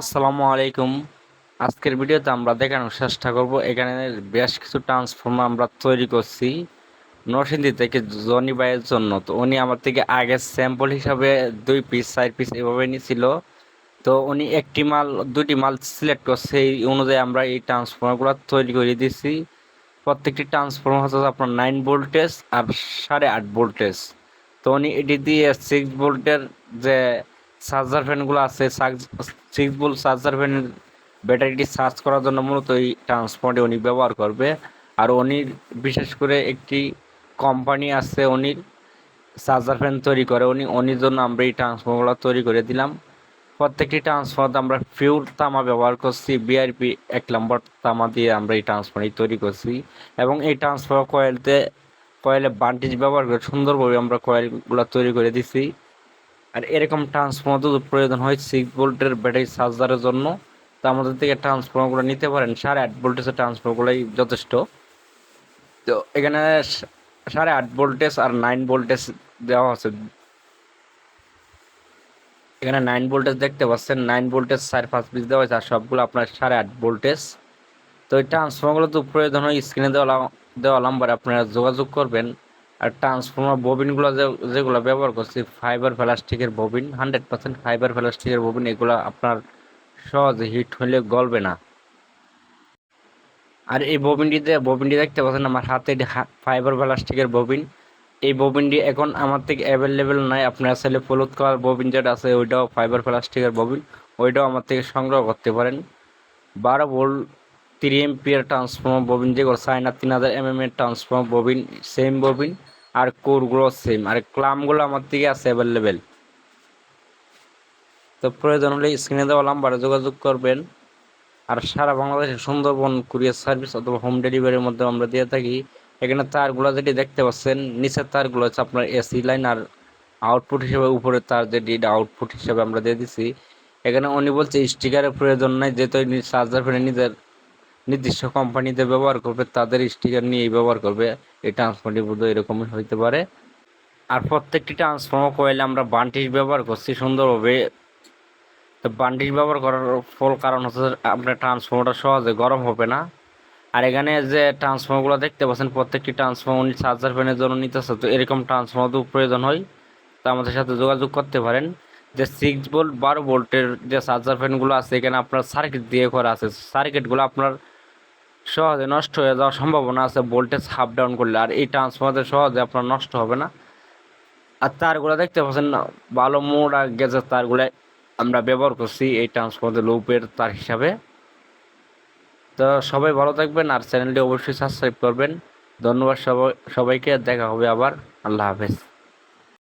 আসসালামু আলাইকুম। আজকের ভিডিওতে আমরা দেখানোর চেষ্টা করব, এখানে বেশ কিছু ট্রান্সফর্মার আমরা তৈরি করছি নরসিংদী থেকে জনি ভাইয়ের জন্য। তো উনি আমার থেকে আগে স্যাম্পল হিসাবে দুই পিস চার পিস এভাবে নিয়েছিল তো উনি একটি মাল, দুটি মাল সিলেক্ট করছে এই অনুযায়ী আমরা এই ট্রান্সফর্মারগুলো তৈরি করে দিছি প্রত্যেকটি ট্রান্সফর্মার হচ্ছে আপনার নাইন ভোল্টেজ আর সাড়ে আট ভোল্টেজ তো উনি এটি দিয়ে সিক্স ভোল্টের যে চার্জার ফ্যানগুলো আছে সিক্স ভোল্ট চার্জার ব্যাটারিটি চার্জ করার জন্য মূলত এই ট্রান্সফর্মারটি উনি ব্যবহার করবে। আর উনি বিশেষ করে একটি কোম্পানি আছে, উনি চার্জার ফ্যান তৈরি করে, উনি উনির জন্য আমরা এই ট্রান্সফর্মারগুলো তৈরি করে দিলাম। প্রত্যেকটি ট্রান্সফর্মার আমরা পিওর তামা ব্যবহার করছি বিআরপি এক নম্বর তামা দিয়ে আমরা এই ট্রান্সফর্মার তৈরি করছি। এবং এই ট্রান্সফর্মার কয়েলতে, কয়েলে বান্টিজ ব্যবহার করে সুন্দরভাবে আমরা কয়েলগুলো তৈরি করে দিছি। আর এরকম ট্রান্সফর্মার প্রয়োজন হয় সিক্স ভোল্টের ব্যাটারি চার্জারের জন্য। তো আমাদের থেকে ট্রান্সফর্মারগুলো নিতে পারেন। সাড়ে আট ভোল্টেজের ট্রান্সফর্মারগুলোই যথেষ্ট। তো এখানে সাড়ে আট ভোল্টেজ আর নাইন ভোল্টেজ দেওয়া আছে। এখানে নাইন ভোল্টেজ দেখতে পাচ্ছেন। নাইন ভোল্টেজ চার পাঁচ পিস দেওয়া হয়েছে আর সবগুলো আপনার সাড়ে আট ভোল্টেজ তো এই ট্রান্সফর্মারগুলো তো প্রয়োজন হয় স্ক্রিনে দেওয়া দেওয়া নাম্বারে আপনারা যোগাযোগ করবেন। আর ট্রান্সফর্মার ববিনগুলো যেগুলো ব্যবহার করছি ফাইবার প্লাস্টিকের ববিন হান্ড্রেড পার্সেন্ট ফাইবার প্লাস্টিকের ববিন এগুলো আপনার সহজে হিট হলে গলবে না। আর এই ববিনটিতে ববিনটি দেখতে পাচ্ছেন আমার হাতে ফাইবার প্লাস্টিকের ববিন এই ববিনটি এখন আমার থেকে অ্যাভেলেবেল নাই, আপনার ছেলে হলুদ কালার ববিন যেটা আছে, ওইটাও ফাইবার প্লাস্টিকের ববিন ওইটাও আমার থেকে সংগ্রহ করতে পারেন। বারো volt three ampere transformer bobbin যেগুলো চায়না তিন হাজার এম এম এর ট্রান্সফর্মার ববিন সেম ববিন, আর কোরগুলো সেম আর ক্লামগুলো আমার থেকে আছে অ্যাভেলেবেল তো প্রয়োজন হলে স্ক্রিনে দেওয়া নাম্বারে যোগাযোগ করবেন। আর সারা বাংলাদেশে সুন্দরবন কুরিয়ার সার্ভিস অথবা হোম ডেলিভারির মধ্যে আমরা দিয়ে থাকি। এখানে তারগুলো যেটি দেখতে পাচ্ছেন, নিচের তারগুলো হচ্ছে আপনার এসি লাইন আর আউটপুট হিসেবে উপরে তার যেটি আউটপুট হিসেবে আমরা দিয়ে দিছি। এখানে উনি বলছে স্টিকারের প্রয়োজন নাই, যেহেতু চার্জার ফেলে নিজের নির্দিষ্ট কোম্পানিতে ব্যবহার করবে, তাদের স্টিকার নিয়েই ব্যবহার করবে, এই ট্রান্সফর্মারটি বোধ এরকমই হইতে পারে। আর প্রত্যেকটি ট্রান্সফর্মার কয়েলে আমরা বান্টিশ ব্যবহার করছি সুন্দরভাবে। তো বান্টিশ ব্যবহার করার ফল কারণ হচ্ছে আপনার ট্রান্সফর্মারটা সহজে গরম হবে না। আর এখানে যে ট্রান্সফর্মারগুলো দেখতে পাচ্ছেন, প্রত্যেকটি ট্রান্সফর্মার উনি চার্জার ফ্যানের জন্য নিতেছে তো এরকম ট্রান্সফর্মার তো প্রয়োজন হয়। তো আমাদের সাথে যোগাযোগ করতে পারেন। যে সিক্স ভোল্ট বারো ভোল্টের যে চার্জার ফ্যানগুলো আছে, এখানে আপনার সার্কিট দিয়ে করা আছে সার্কিটগুলো আপনার সহজে নষ্ট হয়ে যাওয়ার সম্ভাবনা আছে ভোল্টেজ হাফ ডাউন করলে। আর এই ট্রান্সফর্মার সহজে আপনার নষ্ট হবে না। আর তারগুলো দেখতে পাচ্ছেন না, ভালো মোড়া গেজের তারগুলো আমরা ব্যবহার করছি এই ট্রান্সফর্মার লুপের তার হিসাবে। তো সবাই ভালো থাকবেন আর চ্যানেলটি অবশ্যই সাবস্ক্রাইব করবেন। ধন্যবাদ সবাই, সবাইকে, দেখা হবে আবার। আল্লাহ হাফেজ।